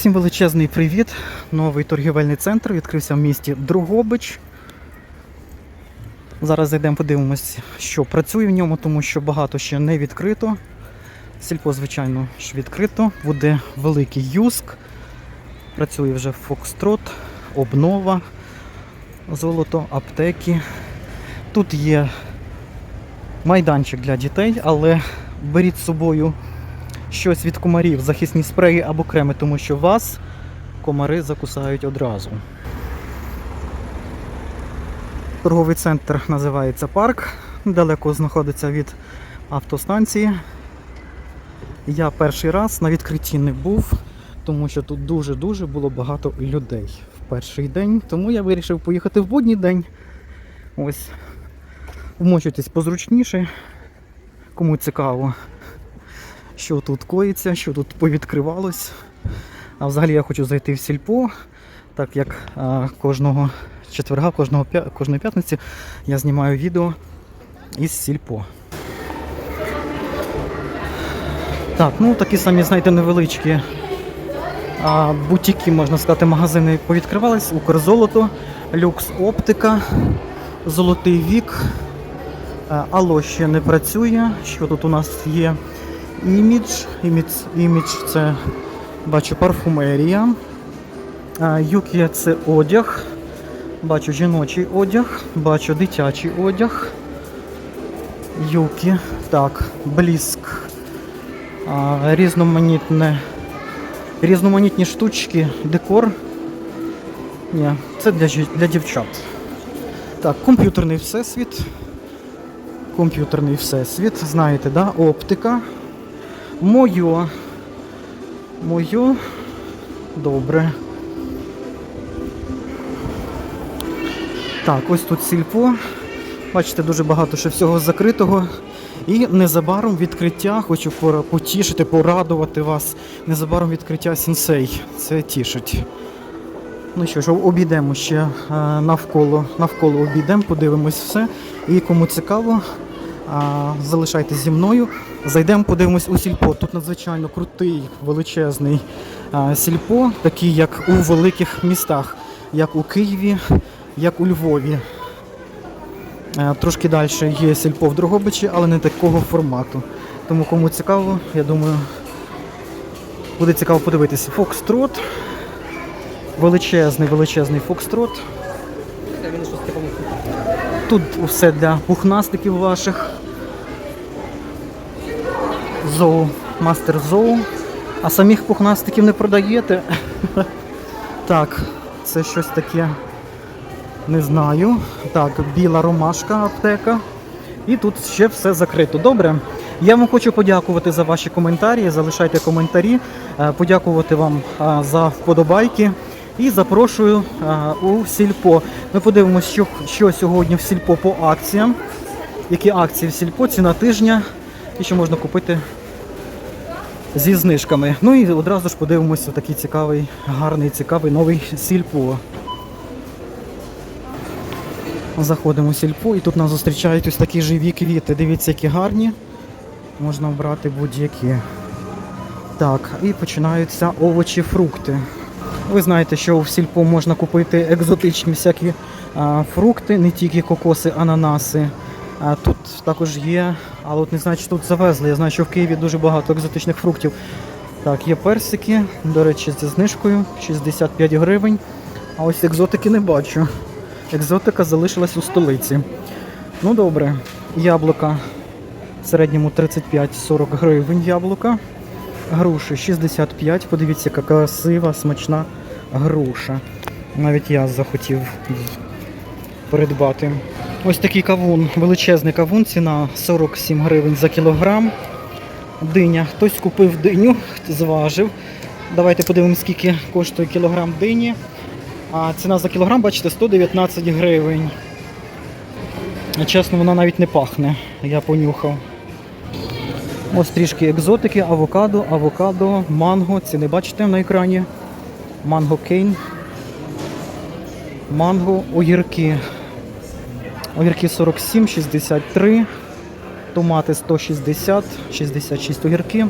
Всім величезний привіт. Новий торгівельний центр відкрився в місті Другобич. Зараз зайдемо, подивимось, що працює в ньому, тому що багато ще не відкрито. Сільпо, звичайно, ж відкрито. Буде великий юск. Працює вже Фокстрот, обнова, золото, аптеки. Тут є майданчик для дітей, але беріть з собою щось від комарів, захисні спреї або креми, тому що вас комари закусають одразу. Торговий центр називається парк, далеко знаходиться від автостанції. Я перший раз на відкритті не був, тому що тут дуже-дуже було багато людей в перший день, тому я вирішив поїхати в будній день. Ось. Вмочуйтесь позручніше, кому цікаво що тут коїться, що тут повідкривалось. А взагалі я хочу зайти в сільпо, так як а, кожного четверга, кожного, кожної п'ятниці я знімаю відео із сільпо. Так, ну такі самі, знаєте, невеличкі а, бутіки, можна сказати, магазини повідкривались. Укрзолото, люкс оптика, золотий вік. Алло ще не працює. Що тут у нас є? Імідж. Імідж, це бачу парфумерія. Е, Юкі це одяг. Бачу жіночий одяг, бачу дитячий одяг. Юкі. Так, бліск. Різноманітне. Різноманітні штучки, декор. Ні, це для, для дівчат. Так, комп'ютерний всесвіт. Комп'ютерний всесвіт, знаєте, да? Оптика. Моє. Моє. Добре. Так, ось тут сільпо. Бачите, дуже багато ще всього закритого. І незабаром відкриття, хочу потішити, порадувати вас. Незабаром відкриття сінсей. Це тішить. Ну що ж, обійдемо ще е, навколо, навколо обійдемо, подивимось все. І кому цікаво, залишайтесь зі мною. Зайдемо, подивимось у сільпо. Тут надзвичайно крутий, величезний сільпо, такий як у великих містах, як у Києві, як у Львові. Трошки далі є сільпо в Дрогобичі, але не такого формату. Тому кому цікаво, я думаю, буде цікаво подивитися. Фокстрот. Величезний, величезний фокстрот. Тут все для пухнастиків ваших. Зоу, мастер зоу. А самих пухнастиків не продаєте. Так, це щось таке. Не знаю. Так, біла ромашка аптека. І тут ще все закрито. Добре. Я вам хочу подякувати за ваші коментарі. Залишайте коментарі. Е, Подякувати вам е, за вподобайки. І запрошую е, у сільпо. Ми подивимося, що, що сьогодні в сільпо по акціям. Які акції в сільпо, ціна тижня і що можна купити зі знижками. Ну і одразу ж подивимося такий цікавий, гарний, цікавий новий сільпо. Заходимо в сільпо і тут нас зустрічають ось такі живі квіти. Дивіться, які гарні. Можна обрати будь-які. Так, і починаються овочі, фрукти. Ви знаєте, що в сільпо можна купити екзотичні всякі а, фрукти, не тільки кокоси, ананаси. А, тут також є, але от не знаю, чи тут завезли. Я знаю, що в Києві дуже багато екзотичних фруктів. Так, є персики, до речі, зі знижкою 65 гривень. А ось екзотики не бачу. Екзотика залишилась у столиці. Ну добре, яблука в середньому 35-40 гривень яблука. Груші 65. Подивіться, яка красива, смачна груша. Навіть я захотів придбати. Ось такий кавун, величезний кавун, ціна 47 гривень за кілограм. Диня. Хтось купив диню, зважив. Давайте подивимось, скільки коштує кілограм дині. А ціна за кілограм, бачите, 119 гривень. Чесно, вона навіть не пахне. Я понюхав. Ось трішки екзотики, авокадо, авокадо, манго. Ціни бачите на екрані. Манго кейн. Манго, огірки. Огірки 47, 63. Томати 160, 66 огірки.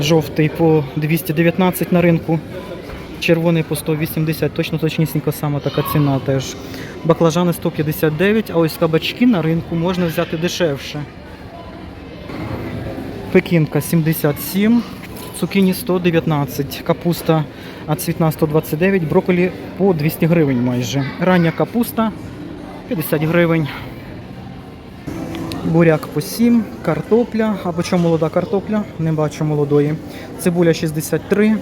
Жовтий по 219 на ринку. Червоний по 180, точно точнісінько сама така ціна теж. Баклажани 159, а ось кабачки на ринку можна взяти дешевше. Пекінка 77, цукіні 119, капуста а цвітна 129, брокколі по 200 гривень майже. Рання капуста 50 гривень. Буряк по 7, картопля. А по чому молода картопля? Не бачу молодої. Цибуля 63.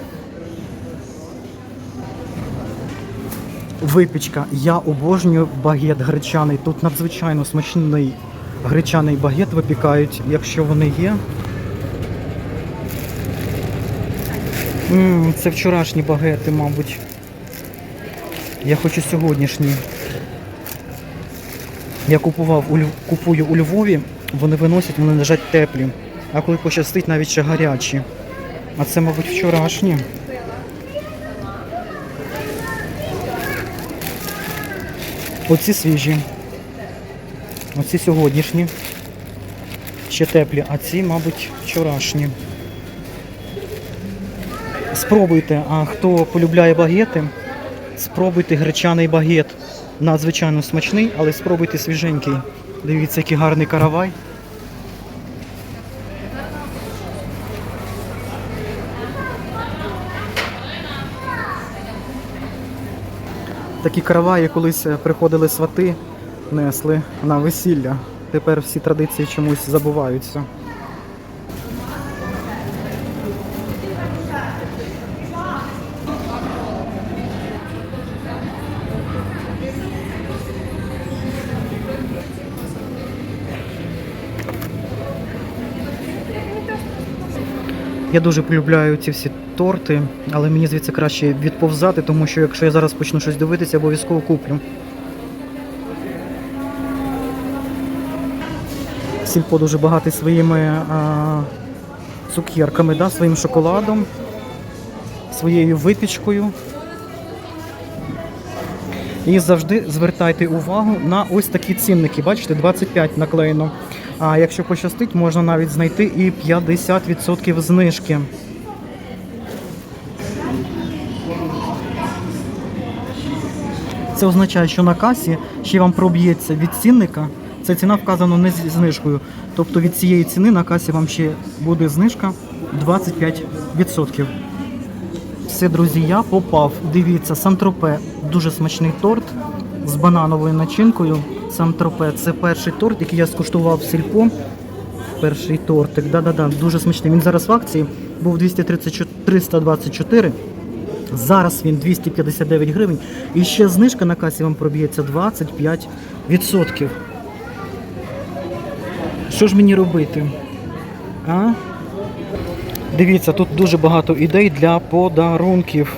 Випічка. Я обожнюю багет гречаний. Тут надзвичайно смачний гречаний багет випікають, якщо вони є. Це вчорашні багети, мабуть. Я хочу сьогоднішні. Я купував купую у Львові, вони виносять, вони лежать теплі. А коли пощастить, навіть ще гарячі. А це, мабуть, вчорашні. Оці свіжі. Оці сьогоднішні. Ще теплі, а ці, мабуть, вчорашні. Спробуйте, а хто полюбляє багети, спробуйте гречаний багет. Надзвичайно смачний, але спробуйте свіженький. Дивіться, який гарний каравай. Такі караваї колись е, приходили свати, несли на весілля. Тепер всі традиції чомусь забуваються. Я дуже полюбляю ці всі торти, але мені звідси краще відповзати, тому що якщо я зараз почну щось дивитися, обов'язково куплю. Сільпо дуже багатий своїми а, цукерками, да, своїм шоколадом, своєю випічкою. І завжди звертайте увагу на ось такі цінники. Бачите, 25 наклеєно. А якщо пощастить, можна навіть знайти і 50% знижки. Це означає, що на касі ще вам проб'ється від цінника. Ця ціна вказана не зі знижкою. Тобто від цієї ціни на касі вам ще буде знижка 25%. Все, друзі, я попав. Дивіться, Сантропе дуже смачний торт з банановою начинкою. Сантропе це перший торт, який я скуштував в сільпо. Перший тортик. Да-да-да, дуже смачний. Він зараз в акції був 234, 324. Зараз він 259 гривень. І ще знижка на касі вам проб'ється 25%. Що ж мені робити? А? Дивіться, тут дуже багато ідей для подарунків.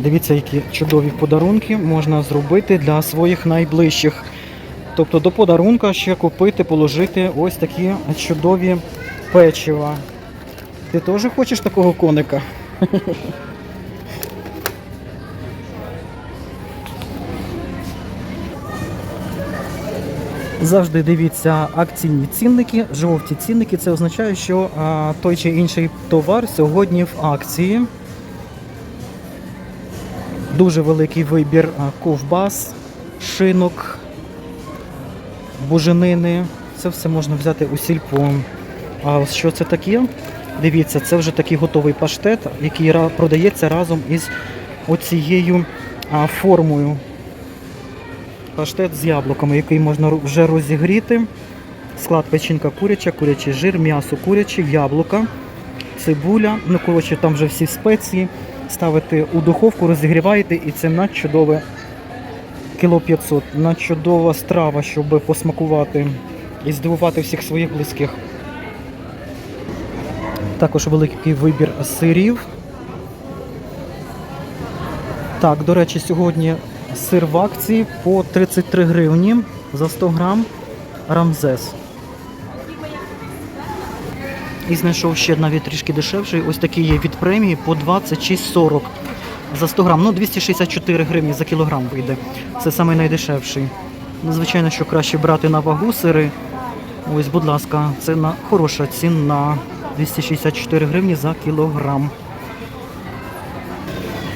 Дивіться, які чудові подарунки можна зробити для своїх найближчих. Тобто до подарунка ще купити, положити ось такі чудові печива. Ти теж хочеш такого коника? Завжди дивіться акційні цінники, жовті цінники. Це означає, що той чи інший товар сьогодні в акції. Дуже великий вибір ковбас, шинок, буженини. Це все можна взяти у сільпо. А що це таке? Дивіться, це вже такий готовий паштет, який продається разом із оцією формою. Паштет з яблуками, який можна вже розігріти. Склад печінка куряча, курячий жир, м'ясо куряче, яблука, цибуля. Ну, коротше, там вже всі спеції. Ставите у духовку, розігріваєте, і це надчудове кіло 500. Надчудова страва, щоб посмакувати і здивувати всіх своїх близьких. Також великий вибір сирів. Так, до речі, сьогодні сир в акції по 33 гривні за 100 грам Рамзес. І знайшов ще навіть трішки дешевший. Ось такий є від премії по 26,40 за 100 грам. Ну, 264 гривні за кілограм вийде. Це самий найдешевший. Ну, Звичайно, що краще брати на вагу сири. Ось, будь ласка, це на хороша ціна. 264 гривні за кілограм.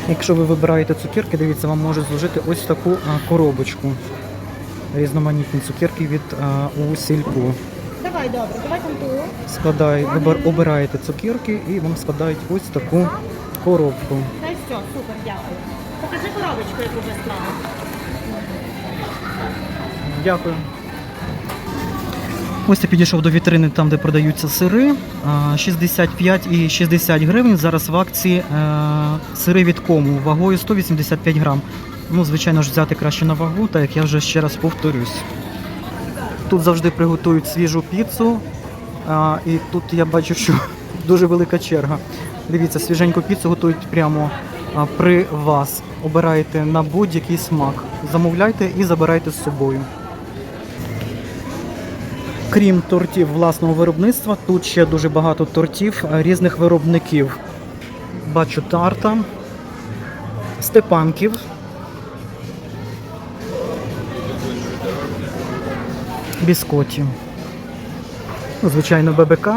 Якщо ви вибираєте цукерки, дивіться, вам може служити ось таку коробочку. Різноманітні цукерки від у сільпу. Давай, добре, давай там ту. Складай, обираєте цукерки і вам складають ось таку коробку. Та й все, супер, дякую. Покажи коробочку, яку вже склала. Дякую. Ось я підійшов до вітрини, там, де продаються сири. 65 і 60 гривень. Зараз в акції е, сири від кому вагою 185 грам. Ну, звичайно ж, взяти краще на вагу, так як я вже ще раз повторюсь. Тут завжди приготують свіжу піцу. А, і тут я бачу, що дуже велика черга. Дивіться, свіженьку піцу готують прямо при вас. Обираєте на будь-який смак. Замовляйте і забирайте з собою. Крім тортів власного виробництва, тут ще дуже багато тортів різних виробників. Бачу тарта, степанків. Біскоті. Ну, Звичайно, ББК.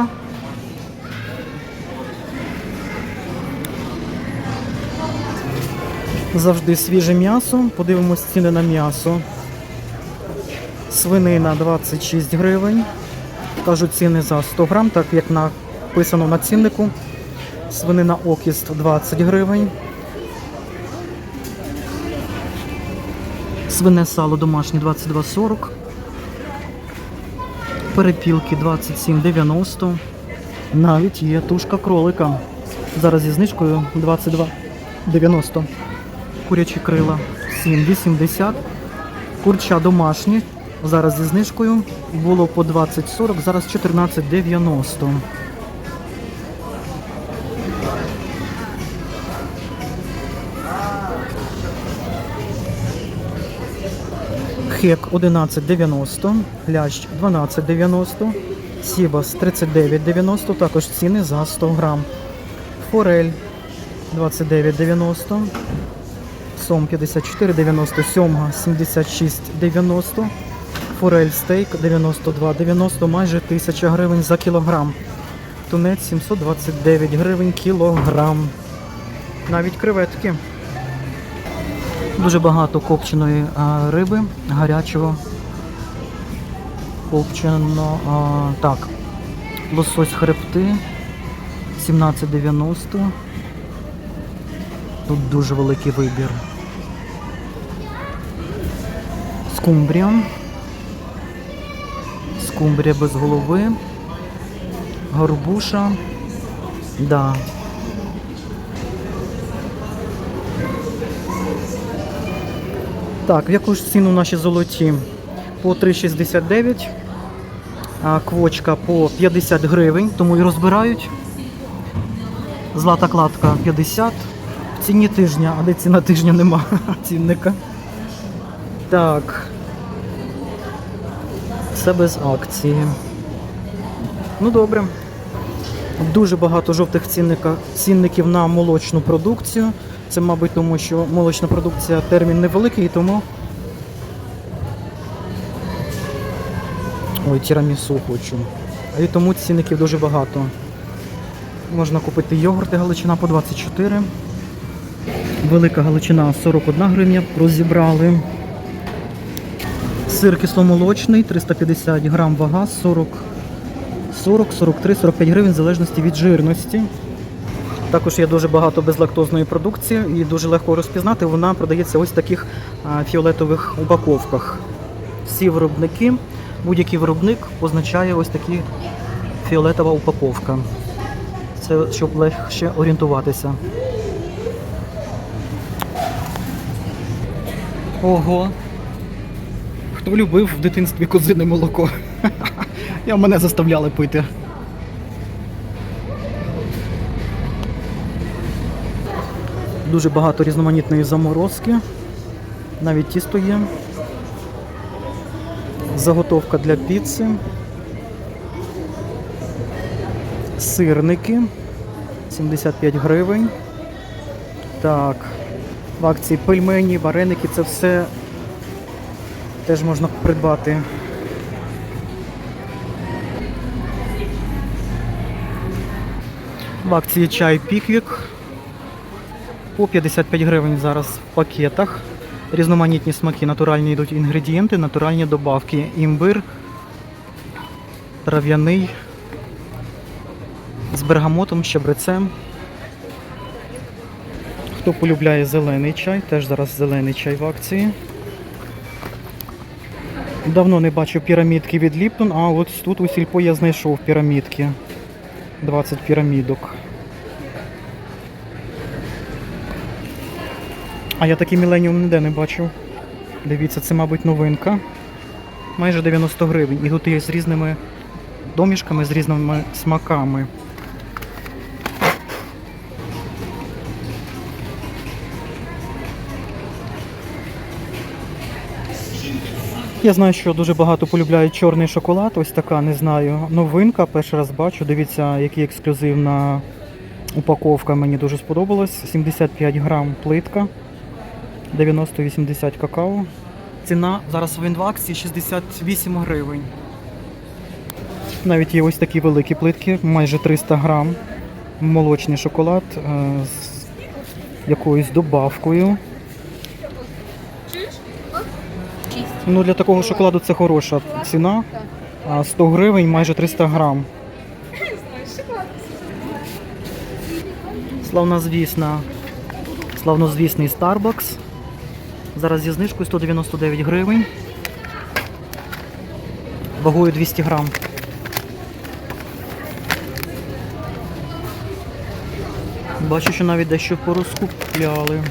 Завжди свіже м'ясо. Подивимось ціни на м'ясо. Свинина 26 гривень. Кажу ціни за 100 грам, так як написано на ціннику. Свинина окіст 20 гривень. Свине сало домашнє 22,40. Перепілки 27,90. Навіть є тушка кролика. Зараз зі знижкою 22,90. Курячі крила 7,80. Курча домашні. Зараз зі знижкою було по 20,40, зараз 14,90. Хек 11,90, лящ 12,90, сібас 39,90, також ціни за 100 грам. Форель 29,90, сом 54,90, сьомга 76,90, форель стейк 92,90, майже 1000 гривень за кілограм. Тунець 729 гривень кілограм. Навіть креветки. Дуже багато копченої риби, гарячого. Копчено. А, так. Лосось хребти 17,90. Тут дуже великий вибір. Скумбрія. Скумбрія без голови. Горбуша. Да. Так, в яку ж ціну наші золоті? По 3,69. А квочка по 50 гривень, тому і розбирають. Злата кладка 50. В ціні тижня, а де ціна тижня нема цінника. Так. Все без акції. Ну добре. Дуже багато жовтих цінника, цінників на молочну продукцію. Це, мабуть, тому що молочна продукція термін невеликий, тому. Ой, тірамісу хочу. І тому цінників дуже багато. Можна купити йогурти Галичина по 24. Велика Галичина 41 гривня розібрали. Сир кисломолочний 350 грам вага 40, 40, 43, 45 гривень в залежності від жирності. Також є дуже багато безлактозної продукції і дуже легко розпізнати. Вона продається ось в таких фіолетових упаковках. Всі виробники, будь-який виробник позначає ось такі фіолетова упаковка. Це щоб легше орієнтуватися. Ого. Хто любив в дитинстві козине молоко? Я мене заставляли пити. Дуже багато різноманітної заморозки. Навіть тісто є. Заготовка для піци. Сирники 75 гривень. Так. В акції пельмені, вареники це все теж можна придбати. В акції чай Піквік. По 55 гривень зараз в пакетах. Різноманітні смаки, натуральні йдуть інгредієнти, натуральні добавки. Імбир, трав'яний, з бергамотом, щебрецем. Хто полюбляє зелений чай, теж зараз зелений чай в акції. Давно не бачив пірамідки від Ліптон, а от тут у сільпо я знайшов пірамідки. 20 пірамідок. А я такий міленіум ніде не бачив. Дивіться, це, мабуть, новинка. Майже 90 гривень. І тут є з різними домішками, з різними смаками. Я знаю, що дуже багато полюбляють чорний шоколад. Ось така, не знаю, новинка. Перший раз бачу. Дивіться, який ексклюзивна упаковка. Мені дуже сподобалась. 75 грам плитка, 90-80 какао. Ціна зараз в акції 68 гривень. Навіть є ось такі великі плитки, майже 300 грам. Молочний шоколад е, з якоюсь добавкою. Ну, для такого шоколаду це хороша ціна. 100 гривень, майже 300 грам. Славнозвісна, славнозвісний Starbucks. Зараз зі знижкою 199 гривень. Вагою 200 грам. Бачу, що навіть дещо порозкупляли.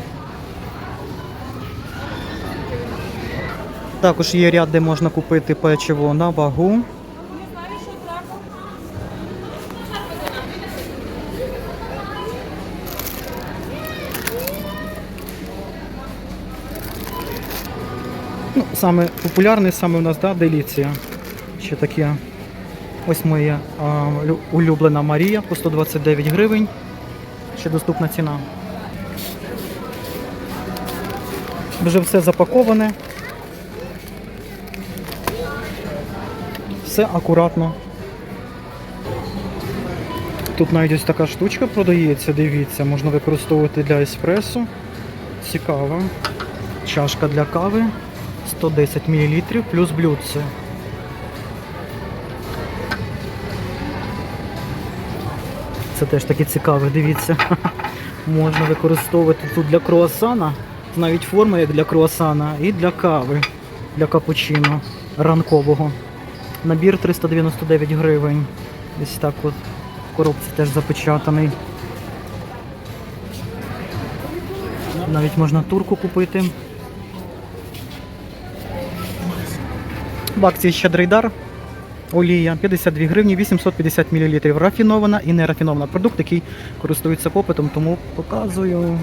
Також є ряд, де можна купити печиво на вагу. Саме популярний саме у нас, да, деліція. Ще таке. Ось моя а, улюблена Марія по 129 гривень. Ще доступна ціна. Вже все запаковане. Все акуратно. Тут навіть ось така штучка продається, дивіться, можна використовувати для еспресо. Цікаво. Чашка для кави 110 мл плюс блюдце. Це теж таке цікаве, дивіться. Можна використовувати тут для круасана, навіть форма як для круасана, і для кави, для капучино ранкового. Набір 399 гривень. Ось так от в коробці теж запечатаний. Навіть можна турку купити. В акції щедрий дар. Олія 52 гривні, 850 мл. Рафінована і нерафінована продукт, який користується попитом, тому показую.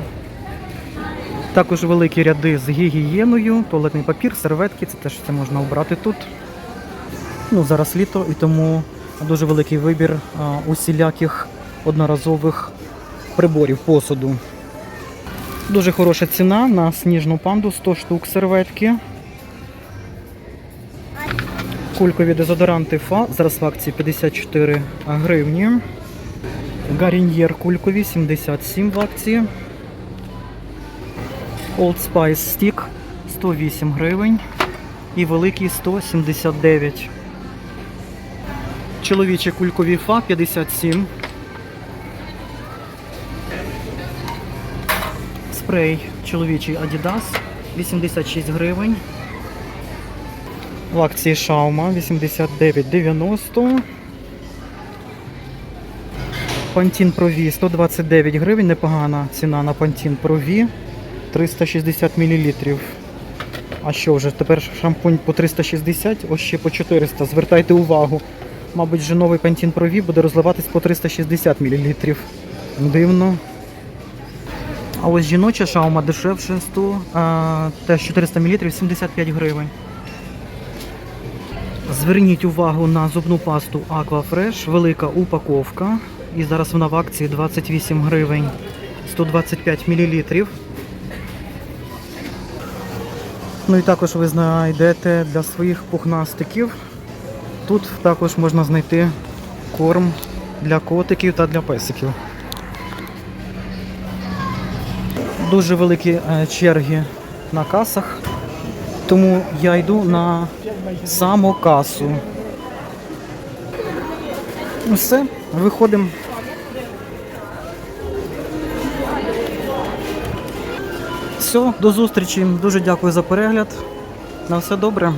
Також великі ряди з гігієною, туалетний папір, серветки, це теж все можна обрати тут. Ну, зараз літо і тому дуже великий вибір усіляких одноразових приборів посуду. Дуже хороша ціна на сніжну панду 100 штук серветки. Кулькові дезодоранти ФА зараз в акції 54 гривні. Гаріньєр кулькові 77 в акції. Old Spice Stick 108 гривень. І великий 179. Чоловічі кулькові ФА 57. Спрей чоловічий Adidas 86 гривень. В акції Шаума 89,90. Пантін Прові 129 гривень. Непогана ціна на Пантін Прові 360 мл. А що вже? Тепер шампунь по 360, ось ще по 400. Звертайте увагу. Мабуть, вже новий Pro V буде розливатись по 360 мл. Дивно. А ось жіноча шаума дешевше 100, а, теж 400 мл 75 гривень. Зверніть увагу на зубну пасту Aqua Fresh, велика упаковка. І зараз вона в акції 28 гривень 125 мл. Ну і також ви знайдете для своїх пухнастиків. Тут також можна знайти корм для котиків та для песиків. Дуже великі е, черги на касах тому я йду на самокасу. Ну все, виходимо. Все, до зустрічі. Дуже дякую за перегляд. На все добре.